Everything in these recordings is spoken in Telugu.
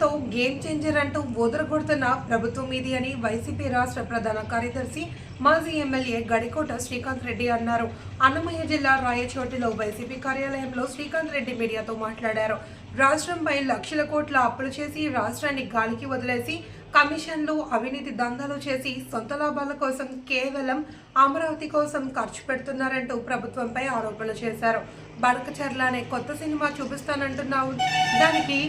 పేరుతో గేమ్ చేంజర్ అంటూ ఓదరగొడుతున్న ప్రభుత్వం ఇది అని వైసీపీ రాష్ట్ర ప్రధాన కార్యదర్శి మాజీ ఎమ్మెల్యే గడికోట శ్రీకాంత్ రెడ్డి అన్నారు. అన్నమయ్య జిల్లా రాయచోటిలో వైసీపీ కార్యాలయంలో శ్రీకాంత్ రెడ్డి మీడియాతో మాట్లాడారు. రాష్ట్రంపై లక్షల కోట్ల అప్పులు చేసి రాష్ట్రాన్ని గాలికి వదిలేసి కమిషన్లు అవినీతి దందాలు చేసి సొంత లాభాల కోసం కేవలం అమరావతి కోసం ఖర్చు పెడుతున్నారంటూ ప్రభుత్వంపై ఆరోపణలు చేశారు. బడకచర్ల అనే కొత్త సినిమా చూపిస్తానంటున్నావు. దానికి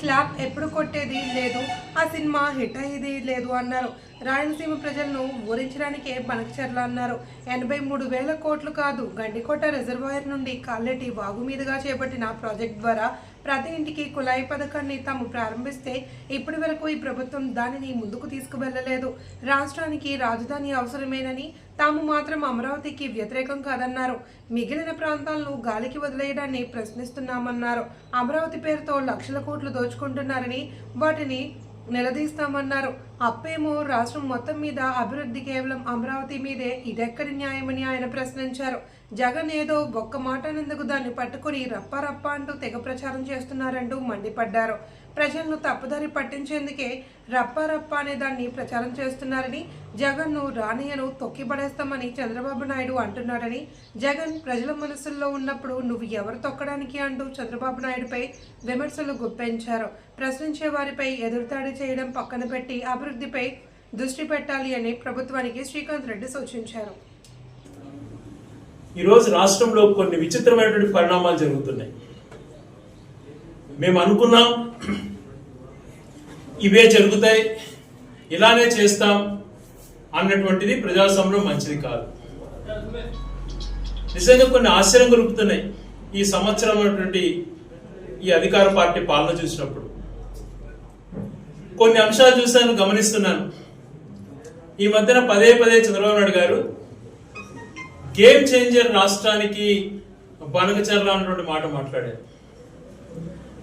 క్లాప్ ఎప్పుడు కొట్టేది? లేదు. ఆ సినిమా హిట్ అయ్యేది? లేదు అన్నారు. రాయలసీమ ప్రజలను ఊరించడానికే బనకచర్ల అన్నారు. ఎనభై మూడు వేల కోట్లు కాదు గండికోట రిజర్వాయర్ నుండి కాల్లెటి వాగు మీదుగా చేపట్టిన ప్రాజెక్ట్ ద్వారా ప్రతి ఇంటికి కుళాయి పథకాన్ని తాము ప్రారంభిస్తే ఇప్పటి వరకు ఈ ప్రభుత్వం దానిని ముందుకు తీసుకువెళ్ళలేదు రాష్ట్రానికి రాజధాని అవసరమేనని తాము మాత్రం అమరావతికి వ్యతిరేకం కాదన్నారు. మిగిలిన ప్రాంతాలను గాలికి వదిలేయడాన్ని ప్రశ్నిస్తున్నామన్నారు. అమరావతి పేరుతో లక్షల కోట్లు దోచుకుంటున్నారని వాటిని నిలదీస్తామన్నారు. అప్పేమో రాష్ట్రం మొత్తం మీద అభివృద్ధి కేవలం అమరావతి మీదే ఇదెక్కడి న్యాయమని ఆయన ప్రశ్నించారు. జగన్ ఏదో ఒక్క మాట అన్నందుకు దాన్ని పట్టుకుని రప్ప రప్ప అంటూ తెగ ప్రచారం చేస్తున్నారంటూ మండిపడ్డారు. ప్రజలను తప్పుదారి పట్టించేందుకే రప్ప రప్ప అనే దాన్ని ప్రచారం చేస్తున్నారని జగన్ను రానియను తొక్కిపడేస్తామని చంద్రబాబు నాయుడు అంటున్నాడని జగన్ ప్రజల మనసుల్లో ఉన్నప్పుడు నువ్వు ఎవరు తొక్కడానికి అంటూ చంద్రబాబు నాయుడుపై విమర్శలు గుప్పించారు. ప్రశ్నించే వారిపై ఎదురుదాడి చేయడం పక్కన పెట్టి అభివృద్ధిపై దృష్టి పెట్టాలి అని ప్రభుత్వానికి శ్రీకాంత్ రెడ్డి సూచించారు. ఈరోజు రాష్ట్రంలో కొన్ని విచిత్రమైనటువంటి పరిణామాలు జరుగుతున్నాయి. మేము అనుకున్నాం ఇవే జరుగుతాయి ఇలానే చేస్తాం అన్నటువంటిది ప్రజాస్వామ్యం మంచిది కాదు. నిజంగా కొన్ని ఆశ్చర్యం కలుగుతున్నాయి ఈ సంవత్సరం అటువంటి ఈ అధికార పార్టీ పాలన చూసినప్పుడు. కొన్ని అంశాలు చూశాను గమనిస్తున్నాను. ఈ మధ్యన పదే పదే చంద్రబాబు నాయుడు గారు గేమ్ చేంజర్ రాష్ట్రానికి బనకచర్ల అన్నటువంటి మాట మాట్లాడారు.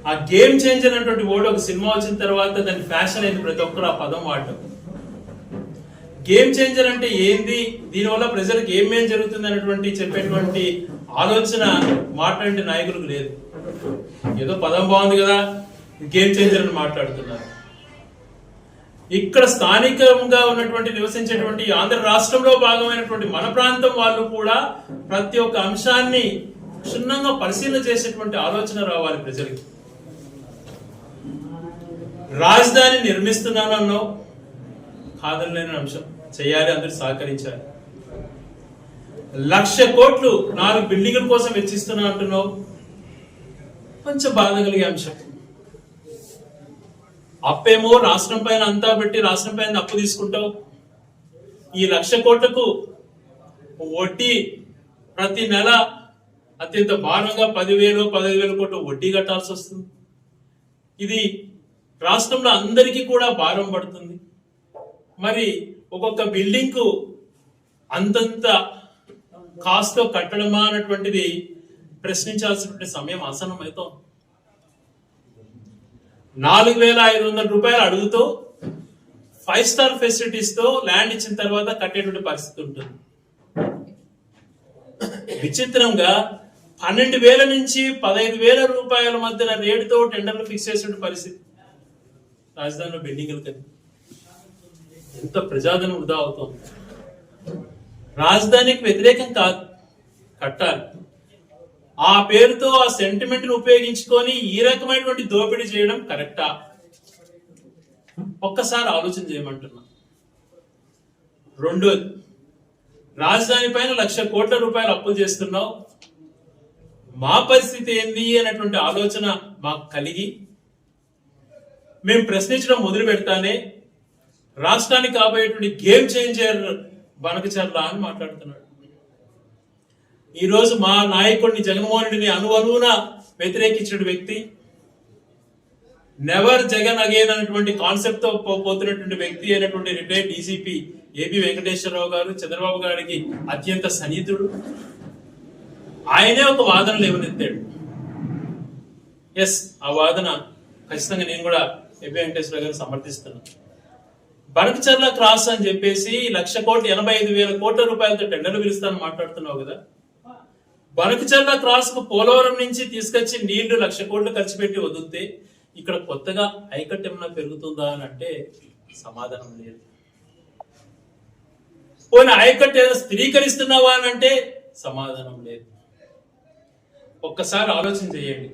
ఆ గేమ్ చేంజర్ అనేటువంటి వర్డ్ ఒక సినిమా వచ్చిన తర్వాత దాని ఫ్యాషన్ అయింది ప్రతి ఒక్కరు ఆ పదం వాడటం. గేమ్ చేంజర్ అంటే ఏంది? దీనివల్ల ప్రజలకు ఏమేం జరుగుతుంది అనేటువంటి చెప్పేటువంటి ఆలోచన మాట్లాడే నాయకులకు లేదు. ఏదో పదం బాగుంది కదా గేమ్ చేంజర్ అని మాట్లాడుతున్నారు. ఇక్కడ స్థానికంగా ఉన్నటువంటి నివసించేటువంటి ఆంధ్ర రాష్ట్రంలో భాగమైనటువంటి మన ప్రాంతం వాళ్ళు కూడా ప్రతి ఒక్క అంశాన్ని క్షుణ్ణంగా పరిశీలన చేసేటువంటి ఆలోచన రావాలి ప్రజలకి. రాజధాని నిర్మిస్తున్నానన్నావు. కాదనలేని అంశం. చేయాలి అందరు సహకరించాలి. లక్ష కోట్లు నాలుగు బిల్డింగుల కోసం వెచ్చిస్తున్నా అంటున్నావు. కొంచెం బాధ కలిగే అంశం. అప్పేమో రాష్ట్రం పైన అంతా పెట్టి రాష్ట్రం పైన అప్పు తీసుకుంటావు. ఈ లక్ష కోట్లకు వడ్డీ ప్రతి నెల అత్యంత భారంగా పదివేలు పదహైదు వేల కోట్లు వడ్డీ కట్టాల్సి వస్తుంది. ఇది రాష్ట్రంలో అందరికీ కూడా భారం పడుతుంది. మరి ఒక్కొక్క బిల్డింగ్కు అంతంత కాస్తో కట్టడమా అన్నటువంటిది ప్రశ్నించాల్సినటువంటి సమయం ఆసనం నాలుగు వేల ఐదు వందల రూపాయలు అడుగుతూ ఫైవ్ స్టార్ ఫెసిలిటీస్తో ల్యాండ్ ఇచ్చిన తర్వాత కట్టేటువంటి పరిస్థితి ఉంటుంది. విచిత్రంగా పన్నెండు వేల నుంచి పదహైదు వేల రూపాయల మధ్యన రేటుతో టెండర్లు ఫిక్స్ చేసిన పరిస్థితి. రాజధానిలో బిల్డింగ్లు కానీ. ఎంత ప్రజాధనం వృధా అవుతోంది. రాజధానికి వ్యతిరేకం కాదు కట్టాలి. ఆ పేరుతో ఆ సెంటిమెంట్ని ఉపయోగించుకొని ఈ రకమైనటువంటి దోపిడీ చేయడం కరెక్టా? ఒక్కసారి ఆలోచన చేయమంటున్నా. రెండోది రాజధాని పైన లక్ష కోట్ల రూపాయలు అప్పులు చేస్తున్నావు. మా పరిస్థితి ఏంది అనేటువంటి ఆలోచన మాకు కలిగి మేము ప్రశ్నించడం మొదలు పెడతానే రాష్ట్రానికి కాబోయేటువంటి గేమ్ చేంజర్ బనకచర్ల అని మాట్లాడుతున్నాడు. ఈరోజు మా నాయకుడిని జగన్మోహన్ రెడ్డిని అనువనువున వ్యతిరేకించిన వ్యక్తి నెవర్ జగన్ అగైన్ అనేటువంటి కాన్సెప్ట్తో పోతున్నటువంటి వ్యక్తి అయినటువంటి రిటైర్డ్ డీసీపీ ఏపీ వెంకటేశ్వరరావు గారు చంద్రబాబు గారికి అత్యంత సన్నిహితుడు. ఆయనే ఒక వాదన లేవనెత్తాడు ఎస్ ఆ వాదన ఖచ్చితంగా నేను కూడా ఏపీ వెంకటేశ్వర గారు సమర్థిస్తున్నారు. బనకచర్ల క్రాస్ అని చెప్పేసి లక్ష కోట్లు ఎనభై ఐదు వేల కోట్ల రూపాయలతో టెండర్లు పిలుస్తాను మాట్లాడుతున్నావు కదా. బనకచర్ల క్రాస్కు పోలవరం నుంచి తీసుకొచ్చి నీళ్ళు లక్ష కోట్లు ఖర్చు పెట్టి వదిలితే ఇక్కడ కొత్తగా ఐకట్ ఏమైనా పెరుగుతుందా అని అంటే సమాధానం లేదు. పోయిన ఐకట్ ఏదో స్థిరీకరిస్తున్నావా అని అంటే సమాధానం లేదు. ఒక్కసారి ఆలోచన చేయండి.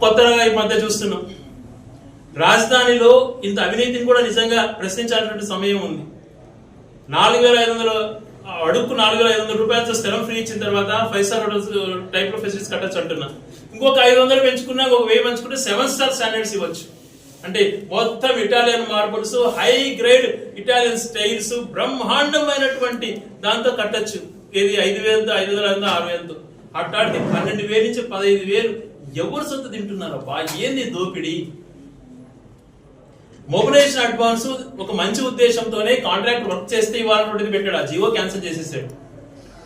కొత్తగా ఈ మధ్య చూస్తున్నాం. రాజధానిలో ఇంత అవినీతిని కూడా నిజంగా ప్రశ్నించాల్సినటువంటి సమయం ఉంది. నాలుగు వేల ఐదు వందల అడుగు నాలుగు వేల ఐదు వందల రూపాయలతో స్థలం ఫ్రీ ఇచ్చిన తర్వాత ఫైవ్ స్టార్ హోటల్స్ టైప్లో ఫెసిలిటీస్ కట్టచ్చు అంటున్నా. ఇంకొక ఐదు వందలు పెంచుకున్నా ఒక వెయ్యి పెంచుకుంటే సెవెన్ స్టార్ స్టాండర్డ్స్ ఇవ్వచ్చు. అంటే మొత్తం Italian marbles high grade Italian styles బ్రహ్మాండమైనటువంటి దాంతో కట్టచ్చు. ఏది ఐదు వేలతో ఐదు వేల ఐదు ఆరు వేలతో. అట్లాంటి పన్నెండు వేలు నుంచి పదహైదు వేలు ఎవరు సొంత తింటున్నారు? బా ఏంది దోపిడీ? మొబిలైజేషన్ అడ్వాన్స్ ఒక మంచి ఉద్దేశంతోనే కాంట్రాక్ట్ వర్క్ చేస్తే ఇవ్వాలన్నది పెట్టాడు. ఆ జియో క్యాన్సిల్ చేసేసాడు.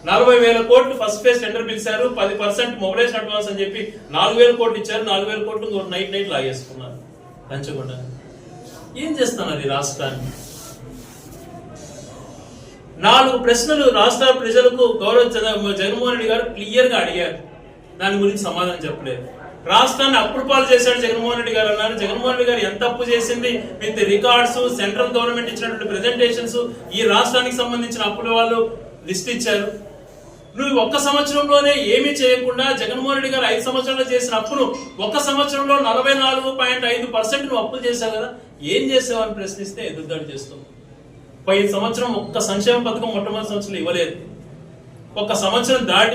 నలభై వేల కోట్లు ఫస్ట్ ఫేజ్ టెండర్ పిలిచారు. పది పర్సెంట్ మొబిలైజేషన్ అడ్వాన్స్ అని చెప్పి నాలుగు వేల కోట్లు ఇచ్చారు. నాలుగు వేల కోట్లు నైట్ నైట్ లాగేసుకున్నారు. పంచకుండా ఏం చేస్తున్నారు ఈ రాష్ట్రాన్ని? నాలుగు ప్రశ్నలు రాష్ట్ర ప్రజలకు గౌరవ జగన్మోహన్ రెడ్డి గారు క్లియర్గా అడిగారు. దాని గురించి సమాధానం చెప్పలేదు. రాష్ట్రాన్ని అప్పులు పాలు చేశాడు జగన్మోహన్ రెడ్డి గారు అన్నారు. జగన్మోహన్ రెడ్డి గారు ఎంత అప్పు చేసింది? విత్ రికార్డ్స్ సెంట్రల్ గవర్నమెంట్ ఇచ్చినటువంటి ప్రెజెంటేషన్స్ ఈ రాష్ట్రానికి సంబంధించిన అప్పుల వాళ్ళు లిస్ట్ ఇచ్చారు. నువ్వు ఒక్క సంవత్సరంలోనే ఏమీ చేయకుండా జగన్మోహన్ రెడ్డి గారు ఐదు సంవత్సరాలు చేసిన అప్పును ఒక్క సంవత్సరంలో నలభై నాలుగు పాయింట్ ఐదు పర్సెంట్ నువ్వు అప్పులు చేశావు కదా? ఏం చేసావు అని ప్రశ్నిస్తే ఎదురుదాడి చేస్తావు. పై సంవత్సరం ఒక్క సంక్షేమ పథకం మొట్టమొదటి సంవత్సరం ఇవ్వలేదు. ఒక సంవత్సరం దాటి